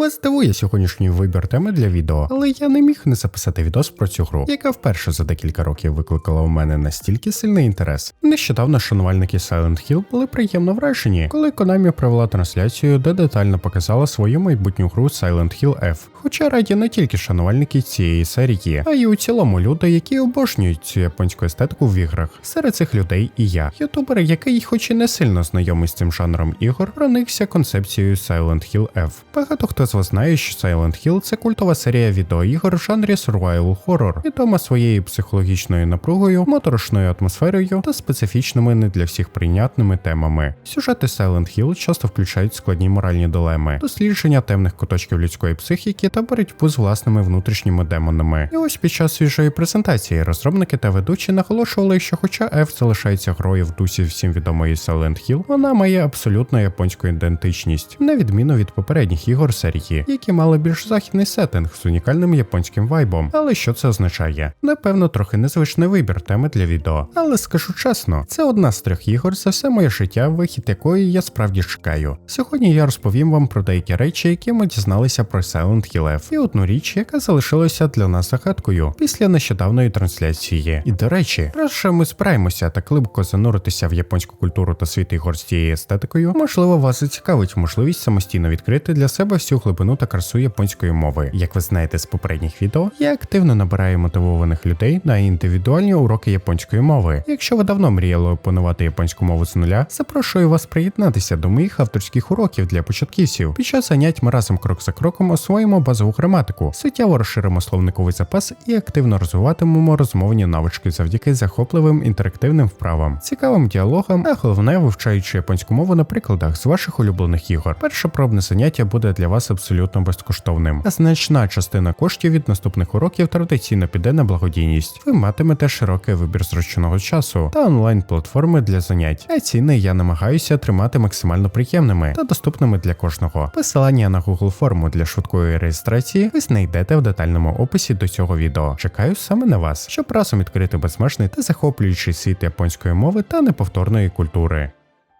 Вас здивує сьогоднішній вибір теми для відео, але я не міг не записати відос про цю гру, яка вперше за декілька років викликала у мене настільки сильний інтерес. Нещодавно шанувальники Silent Hill були приємно вражені, коли Konami провела трансляцію, де детально показала свою майбутню гру Silent Hill F. Хоча раді не тільки шанувальники цієї серії, а й у цілому люди, які обожнюють цю японську естетику в іграх. Серед цих людей і я, ютубер, який, хоч і не сильно знайомий з цим жанром ігор, проникся концепцією Silent Hill F. Багато хто вас знає, що Silent Hill це культова серія відеоігор в жанрі survival horror, відома своєю психологічною напругою, моторошною атмосферою та специфічними не для всіх прийнятними темами. Сюжети Silent Hill часто включають складні моральні дилеми, дослідження темних куточків людської психіки та боротьбу з власними внутрішніми демонами. І ось під час свіжої презентації розробники та ведучі наголошували, що хоча F залишається грою в дусі всім відомої Silent Hill, вона має абсолютно японську ідентичність, на відміну від попередніх ігор серії, які мали більш західний сеттинг з унікальним японським вайбом. Але що це означає? Напевно, трохи незвичний вибір теми для відео. Але скажу чесно, це одна з трьох ігор за все моє життя, вихід якої я справді чекаю. Сьогодні я розповім вам про деякі речі, які ми дізналися про Silent Hill F, і одну річ, яка залишилася для нас загадкою після нещодавної трансляції. І до речі, же ми спираємося так глибоко зануритися в японську культуру та світ ігор з цією естетикою, можливо, вас зацікавить можливість самостійно відкрити для себе всю глибину та красу японської мови. Як ви знаєте з попередніх відео, я активно набираю мотивованих людей на індивідуальні уроки японської мови. Якщо ви давно мріяли опанувати японську мову з нуля, запрошую вас приєднатися до моїх авторських уроків для початківців. Під час занять ми разом крок за кроком освоїмо базову граматику, суттєво розширимо словниковий запас і активно розвиватимемо розмовні навички завдяки захопливим інтерактивним вправам, цікавим діалогам, а головне вивчаючи японську мову на прикладах з ваших улюблених ігор. Перше пробне заняття буде для вас абсолютно безкоштовним. А значна частина коштів від наступних уроків традиційно піде на благодійність. Ви матимете широкий вибір зручного часу та онлайн-платформи для занять. А ціни я намагаюся тримати максимально приємними та доступними для кожного. Посилання на Google форму для швидкої реєстрації ви знайдете в детальному описі до цього відео. Чекаю саме на вас, щоб разом відкрити безмежний та захоплюючий світ японської мови та неповторної культури.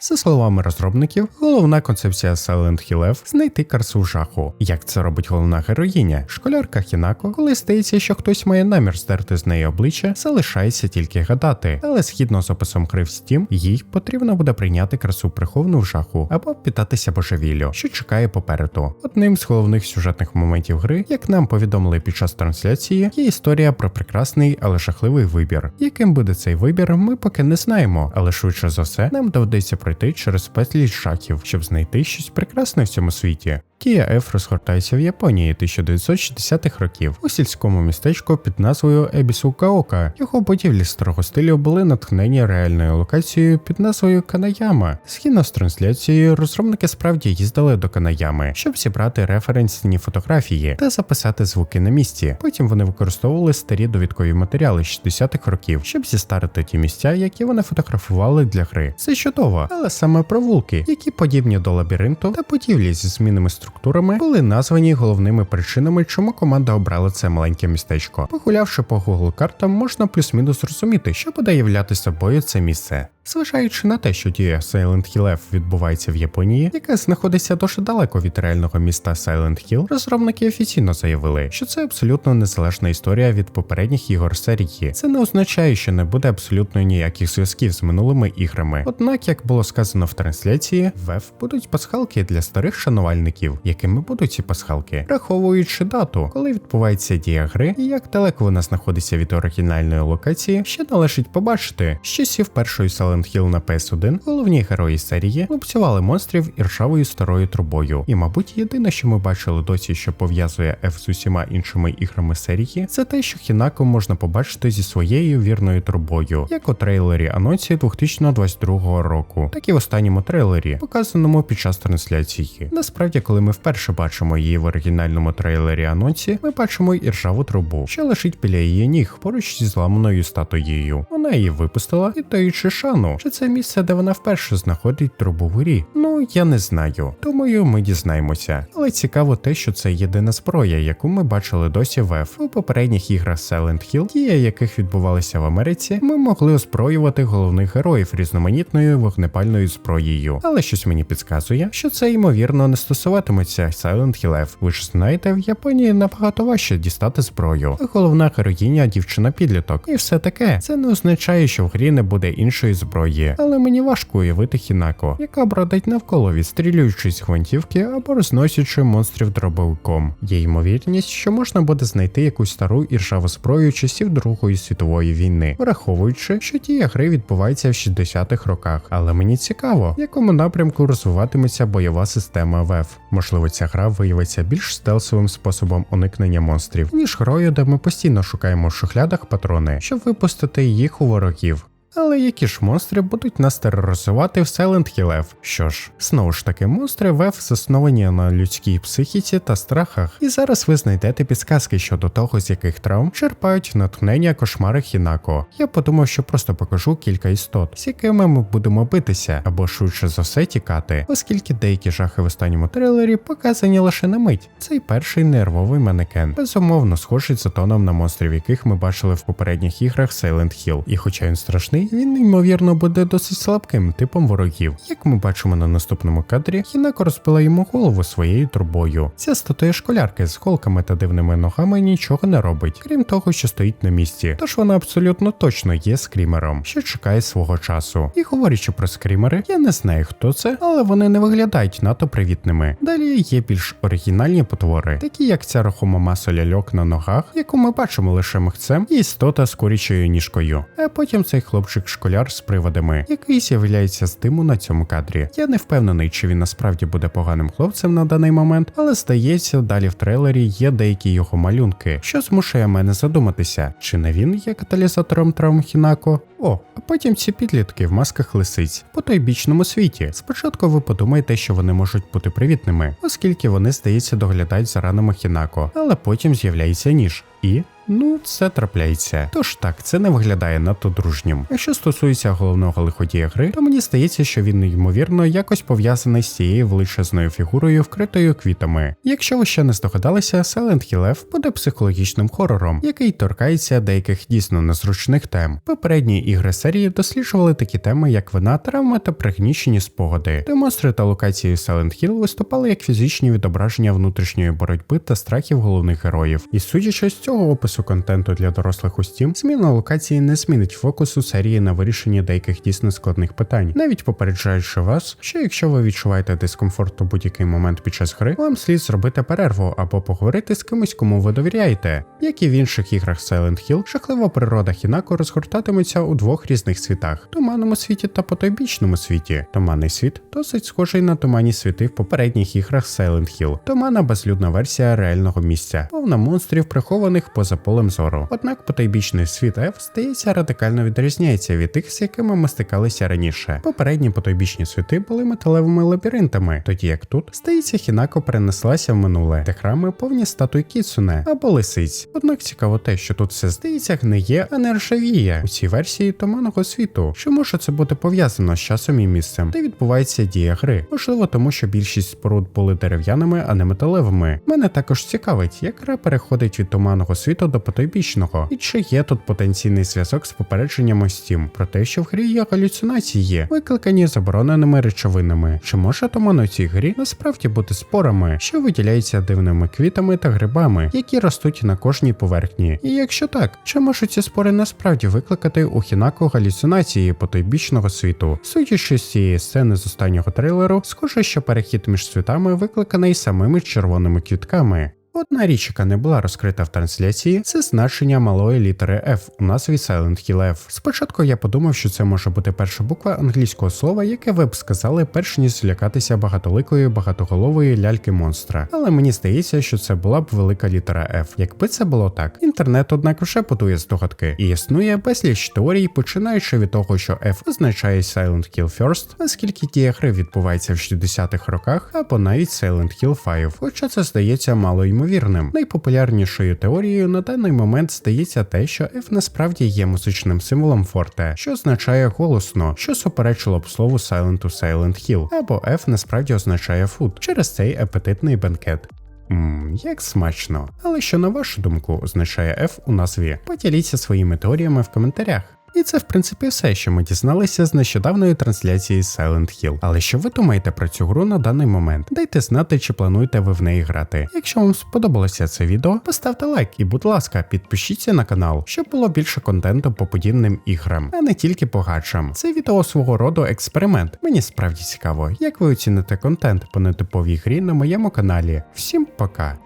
За словами розробників, головна концепція Silent Hill F – знайти красу жаху. Як це робить головна героїня? Школярка Хінако, коли здається, що хтось має намір здерти з неї обличчя, залишається тільки гадати. Але згідно з описом гри в Steam, їй потрібно буде прийняти красу приховану в жаху або піддатися божевіллю, що чекає попереду. Одним з головних сюжетних моментів гри, як нам повідомили під час трансляції, є історія про прекрасний, але жахливий вибір. Яким буде цей вибір, ми поки не знаємо, але швидше за все нам доведеться пройти через безліч шахів, щоб знайти щось прекрасне в цьому світі. Кія F розгортається в Японії 1960-х років у сільському містечку під назвою Ебісукаока. Його будівлі старого стилю були натхнені реальною локацією під назвою Канаяма. Згідно з трансляцією, розробники справді їздили до Канаями, щоб зібрати референсні фотографії та записати звуки на місці. Потім вони використовували старі довідкові матеріали 60-х років, щоб зістарити ті місця, які вони фотографували для гри. Це чудово, але саме провулки, які подібні до лабіринту та будівлі зі змінними структурами, були названі головними причинами, чому команда обрала це маленьке містечко. Погулявши по Google картам, можна плюс-мінус зрозуміти, що буде являти собою це місце. Зважаючи на те, що дія Silent Hill F відбувається в Японії, яка знаходиться дуже далеко від реального міста Silent Hill, розробники офіційно заявили, що це абсолютно незалежна історія від попередніх ігор серії. Це не означає, що не буде абсолютно ніяких зв'язків з минулими іграми. Однак, як було сказано в трансляції, в будуть пасхалки для старих шанувальників, якими будуть ці пасхалки, враховуючи дату, коли відбувається дія гри і як далеко вона знаходиться від оригінальної локації, ще належить побачити, з часів першої Silent Hill на PS1 головні герої серії лупцювали монстрів іршавою старою трубою. І, мабуть, єдине, що ми бачили досі, що пов'язує F з усіма іншими іграми серії, це те, що Хінако можна побачити зі своєю вірною трубою, як у трейлері анонсі 2022 року, так і в останньому трейлері, показаному під час трансляції. Насправді, коли ми вперше бачимо її в оригінальному трейлері анонсі, ми бачимо іржаву трубу, що лежить біля її ніг поруч зі зламаною статуєю. Вона її випустила, віддаючи шану, що це місце, де вона вперше знаходить трубу в грі. Ну я не знаю. Думаю, ми дізнаємося. Але цікаво те, що це єдина зброя, яку ми бачили досі в F. у попередніх іграх Silent Hill, дія яких відбувалися в Америці, ми могли озброювати головних героїв різноманітною вогнепальною вогнепальною зброєю. Але щось мені підказує, що це ймовірно не стосуватиметься Silent Hill F. Ви ж знаєте, в Японії набагато важче дістати зброю. Головна героїня дівчина підліток. І все таке. Це не означає, що в грі не буде іншої зброї. Але мені важко уявити Хінако, яка бродить навколо відстрілюючись з гвинтівки або розносячи монстрів дробовиком. Є ймовірність, що можна буде знайти якусь стару і ржаву зброю часів Другої світової війни, враховуючи, що дія гри відбувається в 60-х роках. Але мені цікаво, в якому напрямку розвиватиметься бойова система ВЕФ. Можливо, ця гра виявиться більш стелсовим способом уникнення монстрів, ніж грою, де ми постійно шукаємо в шухлядах патрони, щоб випустити їх у ворогів. Але які ж монстри будуть нас тероризувати в Silent Hill F? Що ж, знову ж таки, монстри ВЕФ засновані на людській психіці та страхах, і зараз ви знайдете підсказки щодо того, з яких травм черпають натхнення кошмари Хінако. Я подумав, що просто покажу кілька істот, з якими ми будемо битися, або швидше за все тікати, оскільки деякі жахи в останньому трейлері показані лише на мить. Цей перший нервовий манекен, безумовно схожий за тоном на монстрів, яких ми бачили в попередніх іграх Silent Hill. І хоча він страшний, він ймовірно буде досить слабким типом ворогів. Як ми бачимо на наступному кадрі, Хінако розбила йому голову своєю трубою. Ця статуя школярки з колками та дивними ногами нічого не робить, крім того, що стоїть на місці. Тож вона абсолютно точно є скрімером, що чекає свого часу. І говорячи про скрімери, я не знаю хто це, але вони не виглядають надто привітними. Далі є більш оригінальні потвори, такі як ця рухома маса ляльок на ногах, яку ми бачимо лише михцем, і істота з курячою ніжкою. А потім цей хлопчик школяр з приводами, який з'являється з диму на цьому кадрі. Я не впевнений, чи він насправді буде поганим хлопцем на даний момент, але здається, далі в трейлері є деякі його малюнки, що змушує мене задуматися, чи не він є каталізатором травм Хінако. О, а потім ці підлітки в масках лисиць по тойбічному світі. Спочатку ви подумаєте, що вони можуть бути привітними, оскільки вони, здається, доглядають за ранами Хінако, але потім з'являється ніж і. Ну, це трапляється. Тож так, це не виглядає надто дружнім. Якщо стосується головного лиходія гри, то мені здається, що він ймовірно якось пов'язаний з цією величезною фігурою, вкритою квітами. Якщо ви ще не здогадалися, Silent Hill F буде психологічним хорором, який торкається деяких дійсно незручних тем. Попередні ігри серії досліджували такі теми, як вина, травми та пригнічені спогади. Де монстри та локації Silent Hill виступали як фізичні відображення внутрішньої боротьби та страхів головних героїв. І судячи з цього опису контенту для дорослих у Steam, зміна локації не змінить фокусу серії на вирішенні деяких дійсно складних питань, навіть попереджаючи вас, що якщо ви відчуваєте дискомфорт у будь-який момент під час гри, вам слід зробити перерву або поговорити з кимось, кому ви довіряєте. Як і в інших іграх Silent Hill, жахлива природа Хінако розгортатиметься у двох різних світах: туманному світі та потойбічному світі. Туманний світ досить схожий на туманні світи в попередніх іграх Silent Hill. Тумана безлюдна версія реального місця, повна монстрів, прихованих поза полем зору. Однак потойбічний світ F, здається, радикально відрізняється від тих, з якими ми стикалися раніше. Попередні потойбічні світи були металевими лабіринтами, тоді як тут, здається, Хінако перенеслася в минуле, де храми повні статуй Кіцуне або лисиць. Однак цікаво те, що тут все здається гниє, а не ржавіє у цій версії туманного світу. Що може це бути пов'язано з часом і місцем, де відбувається дія гри? Можливо, тому що більшість споруд були дерев'яними, а не металевими. Мене також цікавить, як гра переходить від туманного світу до потойбічного, і чи є тут потенційний зв'язок з попередженням Steam про те, що в грі є галюцинації, викликані забороненими речовинами. Чи може туман у цій грі насправді бути спорами, що виділяються дивними квітами та грибами, які ростуть на кожній поверхні? І якщо так, чи можуть ці спори насправді викликати у Хінако галюцинації потойбічного світу? Судячи з цієї сцени з останнього трейлеру, схоже, що перехід між світами викликаний самими червоними квітками. Одна річ, яка не була розкрита в трансляції, це значення малої літери F у назві Silent Hill F. Спочатку я подумав, що це може бути перша буква англійського слова, яке ви б сказали, перш ніж злякатися багатоликої багатоголової ляльки монстра. Але мені здається, що це була б велика літера F. Якби це було так, інтернет, однак, вже будує здогадки, і існує безліч теорій, починаючи від того, що F означає Silent Hill First, оскільки дія гри відбувається в 60-х роках, або навіть Silent Hill 5, хоча це здається мало ймовірно ймовірним. Найпопулярнішою теорією на даний момент здається те, що F насправді є музичним символом форте, що означає голосно, що суперечило б слову Silent to Silent Hill, або F насправді означає food через цей апетитний бенкет. Ммм, як смачно. Але що на вашу думку означає F у назві? Поділіться своїми теоріями в коментарях. І це в принципі все, що ми дізналися з нещодавної трансляції Silent Hill. Але що ви думаєте про цю гру на даний момент? Дайте знати, чи плануєте ви в неї грати. Якщо вам сподобалося це відео, поставте лайк і, будь ласка, підпишіться на канал, щоб було більше контенту по подібним іграм, а не тільки по гаджам. Це відео свого роду експеримент. Мені справді цікаво, як ви оціните контент по нетиповій грі на моєму каналі. Всім пока!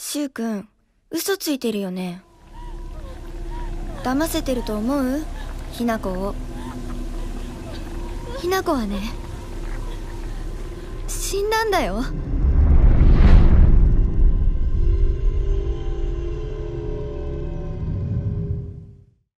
シュウくん嘘ついてるよね。騙せてると思う？ひな子を。ひな子はね死んだんだよ。